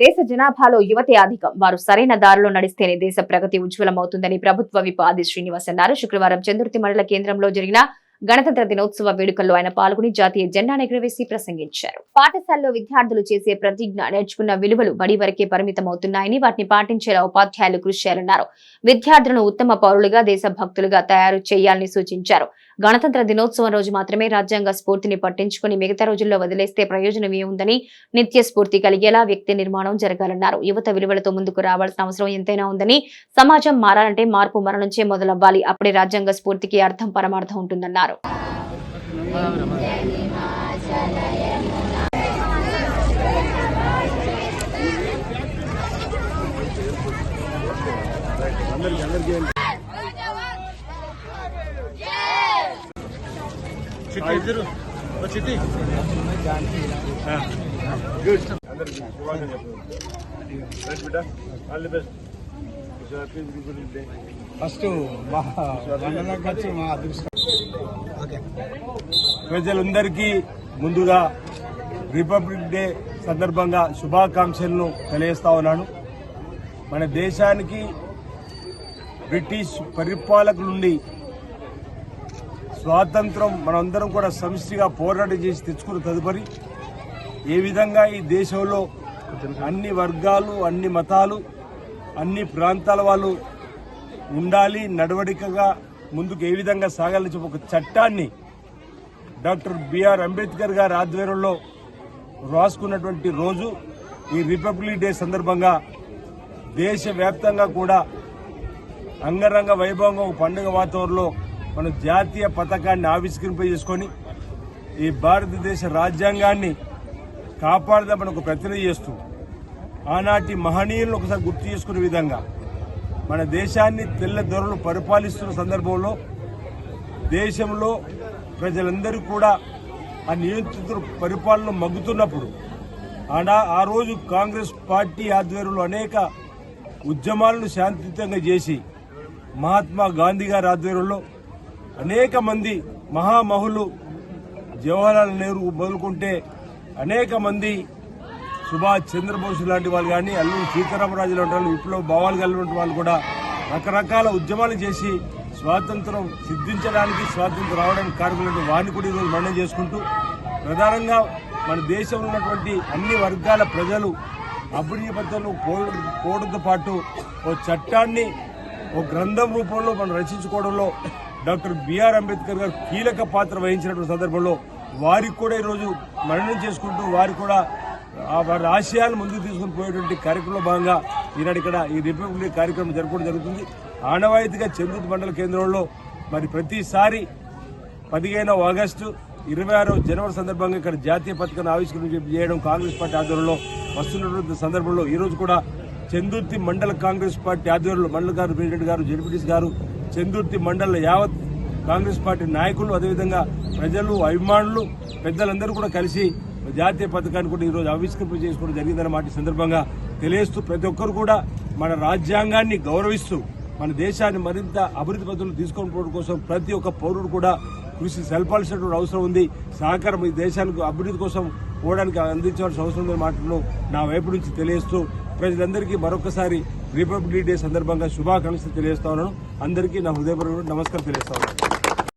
దేశ జనాభాలో యువతే అధికం. వారు సరైన దారిలో నడిస్తేనే దేశ ప్రగతి ఉజ్వలమవుతుందని ప్రభుత్వ విప్ ఆది శ్రీనివాస్ అన్నారు. శుక్రవారం చంద్రుతి మండల కేంద్రంలో జరిగిన గణతంత్ర దినోత్సవ వేడుకల్లో ఆయన పాల్గొని జాతీయ జెండాను ఎగురవేసి ప్రసంగించారు. పాఠశాలలో విద్యార్థులు చేసే ప్రతిజ్ఞ నేర్చుకున్న విలువలు బడి వరకే పరిమితమవుతున్నాయని వాటిని పాటించేలా ఉపాధ్యాయులు కృషి చేయాలన్నారు. విద్యార్థులను ఉత్తమ పౌరులుగా దేశభక్తులుగా తయారు చేయాలని సూచించారు. గణతంత్ర దినోత్సవం రోజు మాత్రమే రాజ్యాంగ స్ఫూర్తిని పట్టించుకుని మిగతా రోజుల్లో వదిలేస్తే ప్రయోజనం ఏముందని నిత్య స్ఫూర్తి కలిగేలా వ్యక్తి నిర్మాణం జరగాలన్నారు. యువత విలువలతో ముందుకు రావాల్సిన అవసరం ఎంతైనా ఉందని సమాజం మారాలంటే మార్పు మన నుంచే మొదలవ్వాలి. అప్పుడే రాజ్యాంగ స్ఫూర్తికి అర్థం పరమార్థం ఉంటుందన్నారు. ఫస్ట్ మా వందనకు వచ్చి మా అదృష్టం. ప్రజలందరికీ ముందుగా రిపబ్లిక్ డే సందర్భంగా శుభాకాంక్షలను తెలియజేస్తా ఉన్నాను. మన దేశానికి బ్రిటిష్ పరిపాలకుల నుండి స్వాతంత్రం మనందరం కూడా సమిష్టిగా పోరాటం చేసి తెచ్చుకున్న తదుపరి. ఏ విధంగా ఈ దేశంలో అన్ని వర్గాలు అన్ని మతాలు అన్ని ప్రాంతాల వాళ్ళు ఉండాలి నడవడికగా ముందుకు ఏ విధంగా సాగాలని చెప్పి ఒక చట్టాన్ని డాక్టర్ బిఆర్ అంబేద్కర్ గారి ఆధ్వర్యంలో రాసుకున్నటువంటి రోజు ఈ రిపబ్లిక్ డే సందర్భంగా దేశవ్యాప్తంగా కూడా అంగరంగ వైభవంగా ఒక పండుగ వాతావరణంలో మనం జాతీయ పథకాన్ని ఆవిష్కరింప చేసుకొని ఈ భారతదేశ రాజ్యాంగాన్ని కాపాడదామని ఒక ప్రతినిధి చేస్తూ ఆనాటి మహనీయులను ఒకసారి గుర్తు చేసుకునే విధంగా మన దేశాన్ని తెల్ల దొరలు పరిపాలిస్తున్న సందర్భంలో దేశంలో ప్రజలందరూ కూడా ఆ నియంత్రిత పరిపాలన మగ్గుతున్నప్పుడు ఆనా ఆ రోజు కాంగ్రెస్ పార్టీ ఆధ్వర్యంలో అనేక ఉద్యమాలను శాంతియుతంగా చేసి మహాత్మా గాంధీ గారి ఆధ్వర్యంలో అనేక మంది మహామహులు జవహర్లాల్ నెహ్రూ మొదలుకుంటే అనేక మంది సుభాష్ చంద్రబోస్ లాంటి వాళ్ళు కానీ అల్లూరి సీతారామరాజు లాంటి వాళ్ళు విప్లవ భావాలు కలిగిన వాళ్ళు కూడా రకరకాల ఉద్యమాలు చేసి స్వాతంత్రం సిద్ధించడానికి స్వాతంత్రం రావడానికి కార్మికులను వారిని కూడా ఈరోజు మరణం చేసుకుంటూ ప్రధానంగా మన దేశంలో ఉన్నటువంటి అన్ని వర్గాల ప్రజలు అభివృద్ధి పద్ధతులు పోవడంతో పాటు ఓ చట్టాన్ని ఓ గ్రంథం రూపంలో మనం రచించుకోవడంలో డాక్టర్ బిఆర్ అంబేద్కర్ గారు కీలక పాత్ర వహించినటువంటి సందర్భంలో వారికి కూడా ఈరోజు మరణం చేసుకుంటూ వారు కూడా వారి ఆశయాలను ముందుకు తీసుకుని పోయేటువంటి కార్యక్రమంలో భాగంగా ఈనాడు ఇక్కడ ఈ రిపబ్లిక్ డే కార్యక్రమం జరుపుకోవడం జరుగుతుంది. ఆనవాయితీగా చంద్రుతి మండల కేంద్రంలో మరి ప్రతిసారి పదిహేనవ ఆగస్టు ఇరవై ఆరో జనవరి సందర్భంగా ఇక్కడ జాతీయ పథకాన్ని ఆవిష్కరణ చేయడం కాంగ్రెస్ పార్టీ ఆధ్వర్యంలో వస్తున్నటువంటి సందర్భంలో ఈరోజు కూడా చందుర్తి మండల కాంగ్రెస్ పార్టీ ఆధ్వర్యంలో మండల గారు ప్రెసిడెంట్ గారు జడ్పీటీసీ గారు చందుర్తి మండల యావత్ కాంగ్రెస్ పార్టీ నాయకులు అదేవిధంగా ప్రజలు అభిమానులు పెద్దలందరూ కూడా కలిసి జాతీయ పథకాన్ని కూడా ఈరోజు ఆవిష్కరింప చేసుకోవడం జరిగిందన్నమాట ఈ సందర్భంగా తెలియస్తూ ప్రతి ఒక్కరు కూడా మన రాజ్యాంగాన్ని గౌరవిస్తూ మన దేశాన్ని మరింత అభివృద్ధి పద్ధతులు తీసుకొని పోవడం కోసం ప్రతి ఒక్క పౌరుడు కూడా కృషి సెల్పాల్సినటువంటి అవసరం ఉంది. సహకారం ఈ దేశానికి అభివృద్ధి కోసం పోవడానికి అందించవలసిన అవసరం ఉందన్న మాటలను నా వైపు నుంచి తెలియజేస్తూ ప్రజలందరికీ మరొకసారి రిపబ్లిక్ డే సందర్భంగా శుభాకాంక్షలు తెలియజేస్తా ఉన్నాను. అందరికీ నా హృదయపూర్వక నమస్కారం తెలియజేస్తా ఉన్నాను.